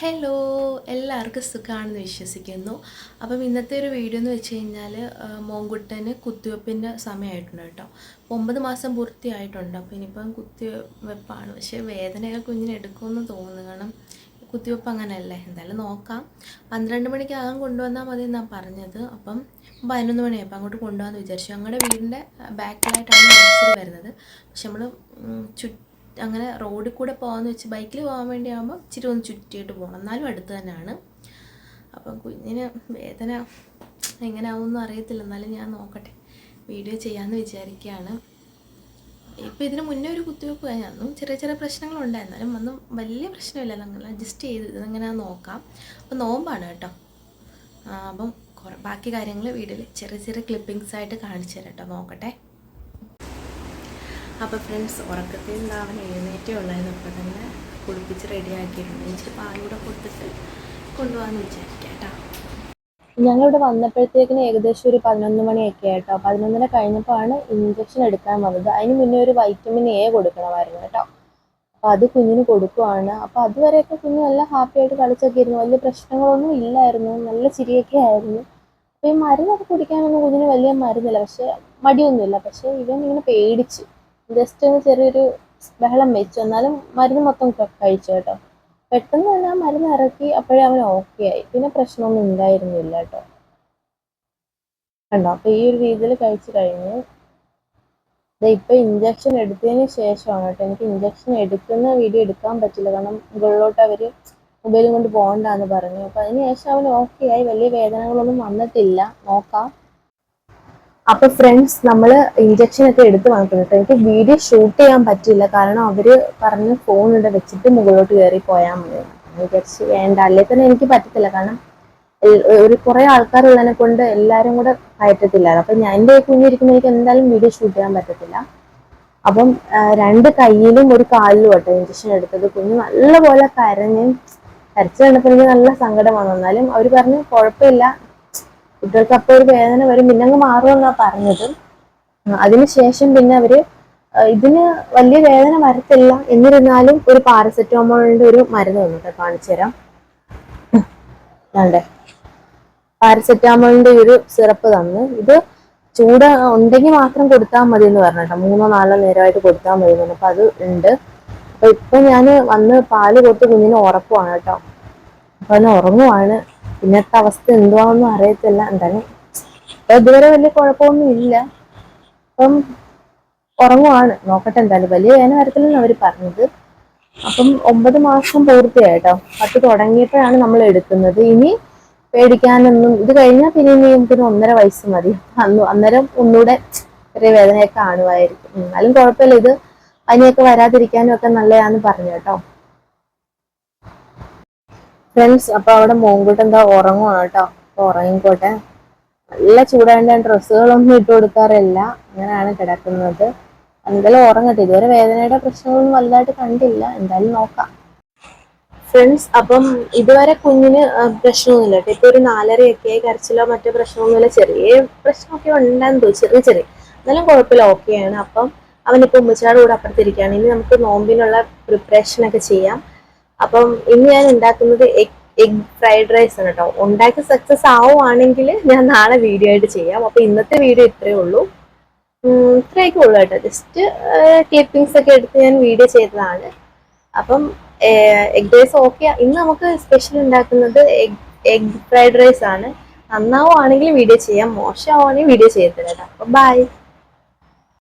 Hello എല്ലാവർക്കും സുഖമാണെന്ന് വിശ്വസിക്കുന്നു. അപ്പം ഇന്നത്തെ ഒരു വീഡിയോ എന്ന് വെച്ച് കഴിഞ്ഞാൽ മോങ്കുട്ടന് കുത്തിവെപ്പിന്റെ സമയമായിട്ടുണ്ട് കേട്ടോ. അപ്പോൾ ഒമ്പത് മാസം പൂർത്തിയായിട്ടുണ്ട്. അപ്പോൾ ഇനിയിപ്പം കുത്തിവെപ്പാണ്. പക്ഷേ വേദനയൊക്കെ കുഞ്ഞിന് എടുക്കുമെന്ന് തോന്നുന്നു. കാരണം കുത്തിവെപ്പ് അങ്ങനെയല്ലേ? എന്തായാലും നോക്കാം. പന്ത്രണ്ട് മണിക്കകം കൊണ്ടുവന്നാൽ മതി എന്നാണ് പറഞ്ഞത്. അപ്പം പതിനൊന്ന് മണിയായപ്പോൾ അങ്ങോട്ട് കൊണ്ടുപോകാമെന്ന് വിചാരിച്ചു. ഞങ്ങളുടെ വീടിന്റെ ബാക്കിലായിട്ടാണ് നഴ്സറി വരുന്നത്. പക്ഷെ നമ്മൾ ചുറ്റും അങ്ങനെ റോഡിൽ കൂടെ പോകാമെന്ന് വെച്ച് ബൈക്കിൽ പോകാൻ വേണ്ടി ആകുമ്പോൾ ഇച്ചിരി ഒന്ന് ചുറ്റിയിട്ട് പോകണം. എന്നാലും അടുത്ത് തന്നെയാണ്. അപ്പം കുഞ്ഞിന് വേദന എങ്ങനെയാവുമെന്ന് അറിയത്തില്ല. എന്നാലും ഞാൻ നോക്കട്ടെ. വീഡിയോ ചെയ്യാമെന്ന് വിചാരിക്കുകയാണ്. ഇപ്പം ഇതിന് മുന്നേ ഒരു കുത്തിവെപ്പ് കഴിഞ്ഞാൽ ചെറിയ ചെറിയ പ്രശ്നങ്ങളുണ്ടായിരുന്നാലും അന്നും വലിയ പ്രശ്നമില്ല. അങ്ങനെ അഡ്ജസ്റ്റ് ചെയ്ത് ഇതെങ്ങനെ നോക്കാം. അപ്പം നോമ്പാണ് കേട്ടോ. അപ്പം കുറേ ബാക്കി കാര്യങ്ങൾ വീഡിയോയിൽ ചെറിയ ചെറിയ ക്ലിപ്പിങ്സ് ആയിട്ട് കാണിച്ചു തരാം കേട്ടോ. നോക്കട്ടെ. അപ്പോൾ ഫ്രണ്ട്സ് ഉറക്കത്തിൽ നിന്ന് എഴുന്നേറ്റേ ഉള്ളായിരുന്നു. അപ്പോൾ തന്നെ കുളിപ്പിച്ച് റെഡിയാക്കിയിട്ടുണ്ട് ഇച്ചിരി പാലൂടെ കൊടുത്തിട്ട് കൊണ്ടുപോകാമെന്ന് വിചാരിക്കാം കേട്ടോ. ഞങ്ങളിവിടെ വന്നപ്പോഴത്തേക്കിന് ഏകദേശം ഒരു പതിനൊന്ന് മണിയൊക്കെ ആയിട്ടോ. പതിനൊന്നര കഴിഞ്ഞപ്പോഴാണ് ഇഞ്ചക്ഷൻ എടുക്കാൻ വന്നത്. അതിന് മുന്നേ ഒരു വൈറ്റമിൻ എ കൊടുക്കണമായിരുന്നു കേട്ടോ. അപ്പോൾ അത് കുഞ്ഞിന് കൊടുക്കുവാണ്. അപ്പോൾ അതുവരെയൊക്കെ കുഞ്ഞ് നല്ല ഹാപ്പി ആയിട്ട് കളിച്ചൊക്കെ ഇരുന്നു. വലിയ പ്രശ്നങ്ങളൊന്നും ഇല്ലായിരുന്നു. നല്ല ചിരിയൊക്കെ ആയിരുന്നു. അപ്പോൾ ഈ മരുന്നൊക്കെ കുടിക്കാനൊന്നും കുഞ്ഞിന് വലിയ മരുന്നില്ല. പക്ഷേ മടിയൊന്നുമില്ല. പക്ഷേ ഇവൻ ഇങ്ങനെ പേടിച്ച് ജസ്റ്റ് ഒന്ന് ചെറിയൊരു ബഹളം വെച്ചു. എന്നാലും മരുന്ന് മൊത്തം കഴിച്ചു കേട്ടോ. പെട്ടെന്ന് തന്നെ ആ മരുന്ന് ഇറക്കി അപ്പോഴേ അവൻ ഓക്കെ ആയി. പിന്നെ പ്രശ്നമൊന്നും ഉണ്ടായിരുന്നില്ല കേട്ടോ. കണ്ടോ? അപ്പൊ ഈ ഒരു രീതിയിൽ കഴിച്ചു കഴിഞ്ഞു. ഇപ്പൊ ഇഞ്ചക്ഷൻ എടുത്തതിന് ശേഷമാണ് കേട്ടോ. എനിക്ക് ഇഞ്ചക്ഷൻ എടുക്കുന്ന വീഡിയോ എടുക്കാൻ പറ്റില്ല. കാരണം മുകളിലോട്ട് അവർ മൊബൈലും കൊണ്ട് പോകണ്ടെന്ന് പറഞ്ഞു. അപ്പൊ അതിന് ശേഷം അവൻ ഓക്കെ ആയി. വലിയ വേദനകളൊന്നും വന്നിട്ടില്ല. നോക്കാം. അപ്പൊ ഫ്രണ്ട്സ് നമ്മൾ ഇഞ്ചക്ഷൻ ഒക്കെ എടുത്ത് വന്നിട്ടുണ്ട് എനിക്ക് വീഡിയോ ഷൂട്ട് ചെയ്യാൻ പറ്റില്ല കാരണം അവർ പറഞ്ഞ ഫോൺ ഇവിടെ വെച്ചിട്ട് മുകളിലോട്ട് കയറി പോയാൽ മതി. വിചാരിച്ച് വേണ്ട. അല്ലേ തന്നെ എനിക്ക് പറ്റത്തില്ല. കാരണം ഒരു കുറെ ആൾക്കാരുള്ളതിനെ കൊണ്ട് എല്ലാരും കൂടെ പറ്റത്തില്ല അപ്പൊ ഞാൻ എന്റെ കുഞ്ഞിരിക്കുമ്പോൾ എനിക്ക് എന്തായാലും വീഡിയോ ഷൂട്ട് ചെയ്യാൻ പറ്റത്തില്ല. അപ്പം രണ്ട് കയ്യിലും ഒരു കാലിലും കേട്ടോ ഇഞ്ചക്ഷൻ എടുത്തത്. കുഞ്ഞ് നല്ലപോലെ കരഞ്ഞ് കരച്ചു കണ്ടപ്പോൾ എനിക്ക് നല്ല സങ്കടം വന്നു. എന്നാലും അവർ പറഞ്ഞു കുഴപ്പമില്ല. കുട്ടികൾക്ക് അപ്പോൾ ഒരു വേദന വരും. പിന്നെ അങ്ങ് മാറുമെന്നാ പറഞ്ഞത്. അതിനുശേഷം പിന്നെ അവർ ഇതിന് വലിയ വേദന വരത്തില്ല. എന്നിരുന്നാലും ഒരു പാരസെറ്റമോളിന്റെ ഒരു മരുന്ന് തന്നിട്ട് കാണിച്ചു തരാം. വേണ്ടേ പാരസെറ്റാമോളിന്റെ ഒരു സിറപ്പ് തന്ന്. ഇത് ചൂട് ഉണ്ടെങ്കിൽ മാത്രം കൊടുത്താൽ മതി എന്ന് പറഞ്ഞിട്ടോ. മൂന്നോ നാലോ നേരമായിട്ട് കൊടുത്താൽ മതി എന്ന് പറഞ്ഞപ്പോ അത് ഉണ്ട്. അപ്പൊ ഇപ്പൊ ഞാൻ വന്ന് പാൽ കൊടുത്ത് കുഞ്ഞിന് ഉറപ്പുവാണ് കേട്ടോ. അപ്പൊ അതിന് ഉറങ്ങുവാണ്. പിന്നത്തെ അവസ്ഥ എന്തുവാണെന്നും അറിയത്തില്ല. എന്തായാലും അപ്പൊ ഇതുവരെ വലിയ കുഴപ്പമൊന്നും ഇല്ല. അപ്പം ഉറങ്ങുവാണ്. നോക്കട്ടെ എന്തായാലും. വലിയ വേന വരത്തില്ലെന്ന് അവർ പറഞ്ഞത്. അപ്പം ഒമ്പത് മാസം പൂർത്തിയായിട്ടോ? പത്ത് തുടങ്ങിയപ്പോഴാണ് നമ്മൾ എടുക്കുന്നത്. ഇനി പേടിക്കാനൊന്നും ഇത് കഴിഞ്ഞാൽ പിന്നെ ഇനി നമുക്കൊരു ഒന്നര വയസ്സ് മതി. അന്ന് അന്നേരം ഒന്നുകൂടെ ചെറിയ വേദനയൊക്കെ കാണുമായിരിക്കും. എന്നാലും കുഴപ്പമില്ല. ഇത് പനിയൊക്കെ വരാതിരിക്കാനും ഒക്കെ നല്ലതാന്ന് പറഞ്ഞു കേട്ടോ. ഫ്രണ്ട്സ് അപ്പൊ അവിടെ മോങ്കൂട്ട് എന്താ ഉറങ്ങുവാണ് കേട്ടോ. അപ്പൊ ഉറങ്ങിക്കോട്ടെ. നല്ല ചൂടായതുകൊണ്ട് ഞാൻ ഡ്രസ്സുകളൊന്നും ഇട്ട് കൊടുക്കാറില്ല. അങ്ങനെയാണ് കിടക്കുന്നത്. എന്തായാലും ഉറങ്ങട്ടെ. ഇതുവരെ വേദനയുടെ പ്രശ്നങ്ങളൊന്നും വലുതായിട്ട് കണ്ടില്ല. എന്തായാലും നോക്കാം. ഫ്രണ്ട്സ് അപ്പം ഇതുവരെ കുഞ്ഞിന് പ്രശ്നമൊന്നുമില്ല കേട്ടോ. ഇപ്പൊ ഒരു നാലരയൊക്കെ കരച്ചിലോ മറ്റോ പ്രശ്നമൊന്നുമില്ല. ചെറിയ പ്രശ്നമൊക്കെ ഉണ്ടെന്ന് തോന്നി ചെറിയ ചെറിയ. എന്നാലും കുഴപ്പമില്ല. ഓക്കെയാണ് അപ്പം അവനിപ്പോ ഉമ്മച്ചാട് കൂടെ അപ്പുറത്തിരിക്കുകയാണ്. ഇനി നമുക്ക് നോമ്പിനുള്ള പ്രിപ്പറേഷൻ ഒക്കെ ചെയ്യാം. അപ്പം ഇന്ന് ഞാൻ ഉണ്ടാക്കുന്നത് എഗ് എഗ് ഫ്രൈഡ് റൈസ് ആണ് കേട്ടോ. ഉണ്ടാക്കി സക്സസ് ആവുകയാണെങ്കിൽ ഞാൻ നാളെ വീഡിയോ ആയിട്ട് ചെയ്യാം. അപ്പൊ ഇന്നത്തെ വീഡിയോ ഇത്രയേ ഉള്ളൂ. ഇത്രയൊക്കെ ഉള്ളൂ കേട്ടോ. ജസ്റ്റ് ക്ലിപ്പിങ്സ് ഒക്കെ എടുത്ത് ഞാൻ വീഡിയോ ചെയ്തതാണ്. അപ്പം എഗ് റൈസ് ഓക്കെ ഇന്ന് നമുക്ക് സ്പെഷ്യൽ ഉണ്ടാക്കുന്നത് എഗ് എഗ് ഫ്രൈഡ് റൈസ് ആണ്. നന്നാവുകയാണെങ്കിൽ വീഡിയോ ചെയ്യാം. മോശമാവുകയാണെങ്കിൽ വീഡിയോ ചെയ്യത്തില്ല കേട്ടോ. അപ്പം ബൈ